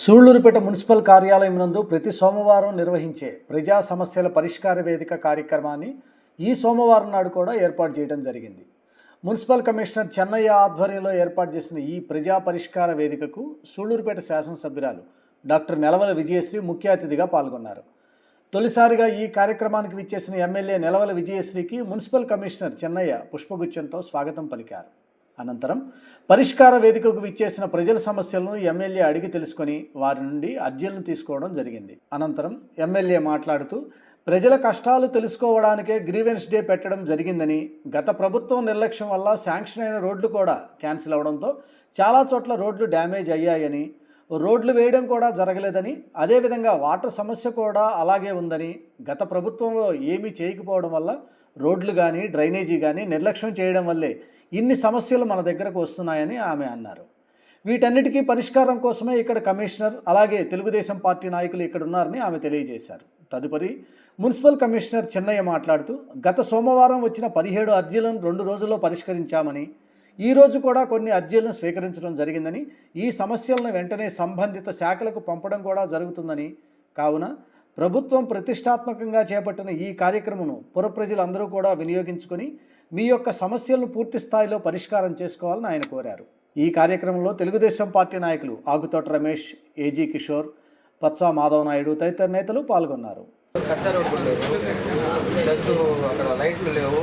Sullurpeta municipal కార్యాలయం నందు ప్రతి సోమవారం నిర్వహించే ప్రజా సమస్యల పరిష్కార వేదిక కార్యక్రమాన్ని ఈ సోమవారం నాడు కూడా ఏర్పాటు చేయడం జరిగింది. మున్సిపల్ కమిషనర్ చెన్నయ్య ఆధ్వర్యంలో ఏర్పాటు చేసిన ఈ ప్రజా పరిష్కార వేదికకు సూళ్ళూరుపేట శాసనసభ్యురాలు డాక్టర్ నెలవల విజయశ్రీ ముఖ్య అతిథిగా పాల్గొన్నారు. తొలిసారిగా ఈ కార్యక్రమానికి విచ్చేసిన ఎమ్మెల్యే నెలవల విజయశ్రీకి మున్సిపల్ కమిషనర్ చెన్నయ్య పుష్పగుచ్చంతో స్వాగతం పలికారు. అనంతరం పరిష్కార వేదికకు విచ్చేసిన ప్రజల సమస్యలను ఎమ్మెల్యే అడిగి తెలుసుకొని వారి నుండి అర్జీలను తీసుకోవడం జరిగింది. అనంతరం ఎమ్మెల్యే మాట్లాడుతూ ప్రజల కష్టాలు తెలుసుకోవడానికే గ్రీవెన్స్ డే పెట్టడం జరిగిందని గత ప్రభుత్వం నిర్లక్ష్యం వల్ల శాంక్షన్ అయిన రోడ్లు కూడా క్యాన్సిల్ అవడంతో చాలా చోట్ల రోడ్లు డ్యామేజ్ అయ్యాయని రోడ్లు వేయడం కూడా జరగలేదని అదేవిధంగా వాటర్ సమస్య కూడా అలాగే ఉందని గత ప్రభుత్వంలో ఏమీ చేయకపోవడం వల్ల రోడ్లు కానీ డ్రైనేజీ కానీ నిర్లక్ష్యం చేయడం వల్లే ఇన్ని సమస్యలు మన దగ్గరకు వస్తున్నాయని ఆమె అన్నారు. వీటన్నిటికీ పరిష్కారం కోసమే ఇక్కడ కమిషనర్ అలాగే తెలుగుదేశం పార్టీ నాయకులు ఇక్కడ ఉన్నారని ఆమె తెలియజేశారు. తదుపరి మున్సిపల్ కమిషనర్ చెన్నయ్య మాట్లాడుతూ గత సోమవారం వచ్చిన పదిహేడు అర్జీలను రెండు రోజుల్లో పరిష్కరించామని ఈ రోజు కూడా కొన్ని అర్జీలను స్వీకరించడం జరిగిందని ఈ సమస్యలను వెంటనే సంబంధిత శాఖలకు పంపడం కూడా జరుగుతుందని. కావున ప్రభుత్వం ప్రతిష్టాత్మకంగా చేపట్టిన ఈ కార్యక్రమను పుర ప్రజలందరూ కూడా వినియోగించుకొని మీ యొక్క సమస్యలను పూర్తి స్థాయిలో పరిష్కారం చేసుకోవాలని ఆయన కోరారు. ఈ కార్యక్రమంలో తెలుగుదేశం పార్టీ నాయకులు ఆగుతోట రమేష్ ఏజీ కిషోర్ పచ్చా మాధవ నాయుడు తదితర నేతలు పాల్గొన్నారు. అక్కడ లైట్లు లేవు.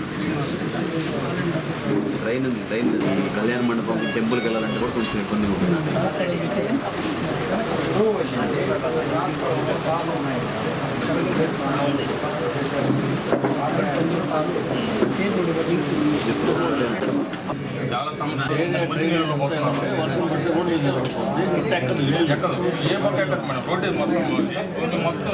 ట్రైన్ ఉంది ట్రైన్ కళ్యాణ మండపం టెంపుల్కి వెళ్ళాలంటే కూడా కొంచెం ఇబ్బంది ఉంటుంది. చాలా సమస్య ఎక్కదు ఏ పక్క ఎక్కదు రోడ్డు మొత్తం రోడ్డు మొత్తం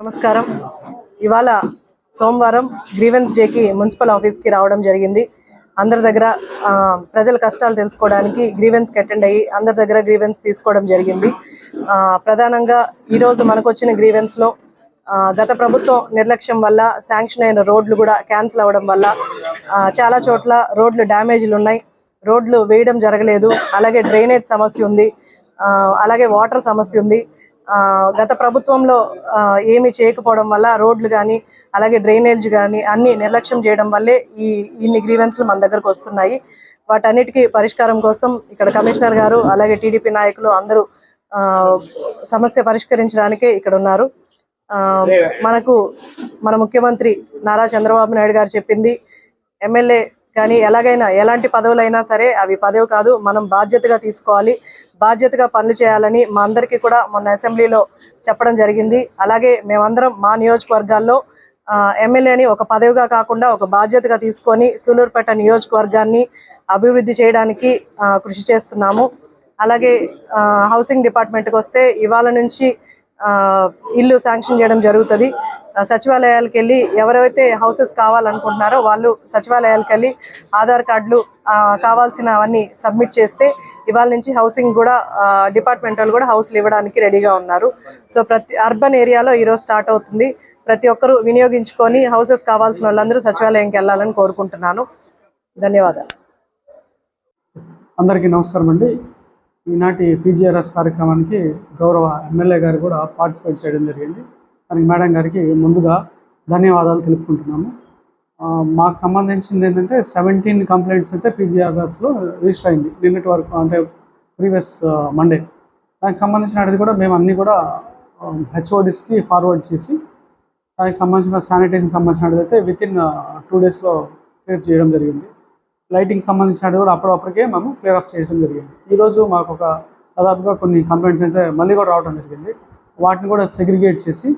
నమస్కారం. ఇవాళ సోమవారం గ్రీవెన్స్ డేకి మున్సిపల్ ఆఫీస్కి రావడం జరిగింది. అందరి దగ్గర ప్రజల కష్టాలు తెలుసుకోవడానికి గ్రీవెన్స్కి అటెండ్ అయ్యి అందరి దగ్గర గ్రీవెన్స్ తీసుకోవడం జరిగింది. ప్రధానంగా ఈరోజు మనకు వచ్చిన గ్రీవెన్స్లో గత ప్రభుత్వం నిర్లక్ష్యం వల్ల శాంక్షన్ అయిన రోడ్లు కూడా క్యాన్సిల్ అవ్వడం వల్ల చాలా చోట్ల రోడ్లు డ్యామేజ్లు ఉన్నాయి. రోడ్లు వేయడం జరగలేదు. అలాగే డ్రైనేజ్ సమస్య ఉంది. అలాగే వాటర్ సమస్య ఉంది. గత ప్రభుత్వంలో ఏమీ చేయకపోవడం వల్ల రోడ్లు కానీ అలాగే డ్రైనేజ్ కానీ అన్ని నిర్లక్ష్యం చేయడం వల్లే ఈ ఇన్ని గ్రీవెన్స్లు మన దగ్గరకు వస్తున్నాయి. వాటన్నిటికీ పరిష్కారం కోసం ఇక్కడ కమిషనర్ గారు అలాగే టీడీపీ నాయకులు అందరూ ఆ, సమస్య పరిష్కరించడానికే ఇక్కడ ఉన్నారు. మనకు మన ముఖ్యమంత్రి నారా చంద్రబాబు నాయుడు గారు చెప్పింది ఎమ్మెల్యే కానీ ఎలాగైనా ఎలాంటి పదవులైనా సరే అవి పదవి కాదు మనం బాధ్యతగా తీసుకోవాలి. బాధ్యతగా పనులు చేయాలని మా అందరికీ కూడా మొన్న అసెంబ్లీలో చెప్పడం జరిగింది. అలాగే మేమందరం మా నియోజకవర్గాల్లో ఎమ్మెల్యేని ఒక పదవిగా కాకుండా ఒక బాధ్యతగా తీసుకొని సూలూరుపేట నియోజకవర్గాన్ని అభివృద్ధి చేయడానికి కృషి చేస్తున్నాము. అలాగే హౌసింగ్ డిపార్ట్మెంట్కి వస్తే ఇవాళ నుంచి ఇల్లు శాంక్షన్ చేయడం జరుగుతుంది. సచివాలయాలకు వెళ్ళి ఎవరైతే హౌసెస్ కావాలనుకుంటున్నారో వాళ్ళు సచివాలయాలకు వెళ్ళి ఆధార్ కార్డులు ఆ, కావాల్సినవన్నీ సబ్మిట్ చేస్తే ఇవాళ నుంచి హౌసింగ్ కూడా డిపార్ట్మెంట్ వాళ్ళు కూడా హౌస్లు ఇవ్వడానికి రెడీగా ఉన్నారు. సో ప్రతి అర్బన్ ఏరియాలో ఈరోజు స్టార్ట్ అవుతుంది. ప్రతి ఒక్కరూ వినియోగించుకొని హౌసెస్ కావాల్సిన వాళ్ళందరూ సచివాలయంకి వెళ్ళాలని కోరుకుంటున్నాను. ధన్యవాదాలు. అందరికీ నమస్కారం అండి. ఈనాటి పీజీఆర్ఎస్ కార్యక్రమానికి గౌరవ ఎమ్మెల్యే గారు కూడా పార్టిసిపేట్ చేయడం జరిగింది. దానికి మేడం గారికి ముందుగా ధన్యవాదాలు తెలుపుకుంటున్నాము. మాకు సంబంధించింది ఏంటంటే సెవెంటీన్ కంప్లైంట్స్ అయితే పీజీఆర్ఎస్లో రిజిస్టర్ అయింది. నిన్నటి వరకు అంటే ప్రీవియస్ మండే దానికి సంబంధించినది కూడా మేము అన్నీ కూడా హెచ్ఓడిస్కి ఫార్వర్డ్ చేసి దానికి సంబంధించిన శానిటైజేషన్ సంబంధించినది అయితే విత్ ఇన్ టూ డేస్లో క్లియర్ చేయడం జరిగింది. లైటింగ్ సంబంధించినవి కూడా అప్పుడప్పటికే మేము క్లియర్ అప్ చేయడం జరిగింది. ఈరోజు మాకు ఒక దాదాపుగా కొన్ని కంప్లైంట్స్ అయితే మళ్ళీ కూడా రావడం జరిగింది. వాటిని కూడా సెగ్రిగేట్ చేసి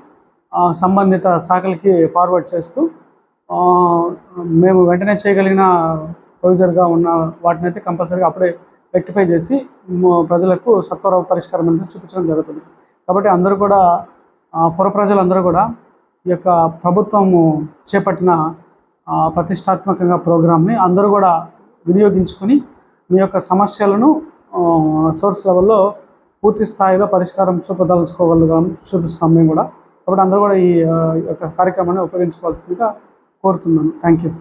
సంబంధిత శాఖలకి ఫార్వర్డ్ చేస్తూ మేము వెంటనే చేయగలిగిన ప్రొవిజర్గా ఉన్న వాటిని అయితే కంపల్సరీగా అప్పుడే రెక్టిఫై చేసి ప్రజలకు సత్వర పరిష్కారం అనేది చూపించడం జరుగుతుంది. కాబట్టి అందరూ కూడా పొర ప్రజలందరూ కూడా ఈ యొక్క ప్రభుత్వము చేపట్టిన ప్రతిష్టాత్మకంగా ప్రోగ్రామ్ని అందరూ కూడా వినియోగించుకొని మీ యొక్క సమస్యలను సోర్స్ లెవెల్లో పూర్తి స్థాయిలో పరిష్కారం చూపదలుచుకోగలుగుతాం చూపిస్తాం మేము కూడా. కాబట్టి అందరూ కూడా ఈ యొక్క కార్యక్రమాన్ని ఉపయోగించుకోవాల్సిందిగా కోరుతున్నాను. Thank you